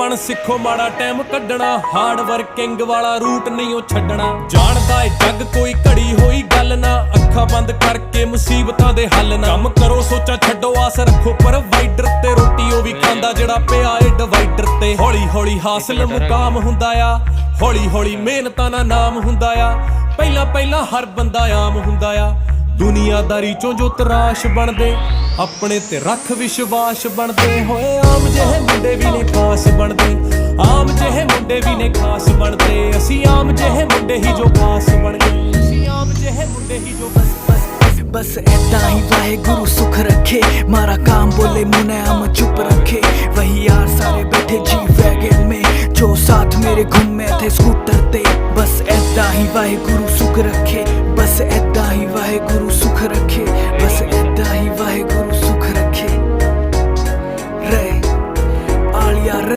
ਬਣ ਸਿੱਖੋ ਮਾੜਾ ਟਾਈਮ ਕੱਢਣਾ ਹਾਰਡ ਵਰਕਿੰਗ ਵਾਲਾ ਰੂਟ ਨਹੀਂ ਉਹ ਛੱਡਣਾ। ਜਾਣਦਾ ਏ ਜੱਗ ਕੋਈ ਘੜੀ ਹੋਈ ਗੱਲ ਨਾ, ਅੱਖਾਂ ਬੰਦ ਕਰਕੇ ਮੁਸੀਬਤਾਂ ਦੇ ਹੱਲ ਨਾ। ਕੰਮ ਕਰੋ, ਸੋਚਾਂ ਛੱਡੋ, ਆਸ ਰੱਖੋ ਪ੍ਰੋਵਾਈਡਰ ਤੇ ਰੋਟੀ ਉਹ ਵੀ ਖਾਂਦਾ ਜਿਹੜਾ ਪਿਆ ਏ ਡਿਵਾਈਡਰ ਤੇ। ਹੌਲੀ ਹੌਲੀ ਹਾਸਲ ਮੁਕਾਮ ਹੁੰਦਾ ਆ ਹੌਲੀ ਹੌਲੀ ਮਿਹਨਤਾਂ ਦਾ ਨਾਮ ਹੁੰਦਾ ਆ। ਪਹਿਲਾਂ ਪਹਿਲਾਂ ਹਰ ਬੰਦਾ ਆਮ ਹੁੰਦਾ ਆ। ਦੁਨੀਆਦਾਰੀ ਚੋਂ ਜੋ ਤਰਾਸ਼ ਬਣਦੇ, ਆਪਣੇ ਤੇ ਰੱਖ ਵਿਸ਼ਵਾਸ ਬਣਦੇ। ਹੋਏ ਆਮ ਖਾਸ ਬਣਦੇ। ਆਮ ਜਿਹੇ ਮੁੰਡੇ ਵੀ ਨੇ ਖਾਸ ਬਣਦੇ। ਅਸੀਂ ਆਮ ਜਿਹੇ ਮੁੰਡੇ ਹੀ ਜੋ ਖਾਸ ਬਣ ਗਏ ਅਸੀਂ ਆਮ ਜਿਹੇ ਮੁੰਡੇ ਹੀ ਜੋ ਬਸ ਬਸ ਬਸ ਐਦਾਂ ਹੀ ਵਾਹਿਗੁਰੂ ਸੁਖ ਰੱਖੇ। ਮਾਰਾ ਕਾਮ ਬੋਲੇ ਮੁਨੇ ਆਮ, ਚੁੱਪ ਰੱਖੇ। ਵਹੀ ਯਾਰ ਸਾਰੇ ਬੈਠੇ, ਜੀ ਵੈਗਨ ਮੇ। ਜੋ ਸਾਥ ਮੇਰੇ ਘੁੰਮੇ ਥੇ ਸਕੂਟਰ ਤੇ। ਬਸ ਐਦਾਂ ਹੀ ਵਾਹਿਗੁਰੂ ਸੁਖ ਰੱਖੇ।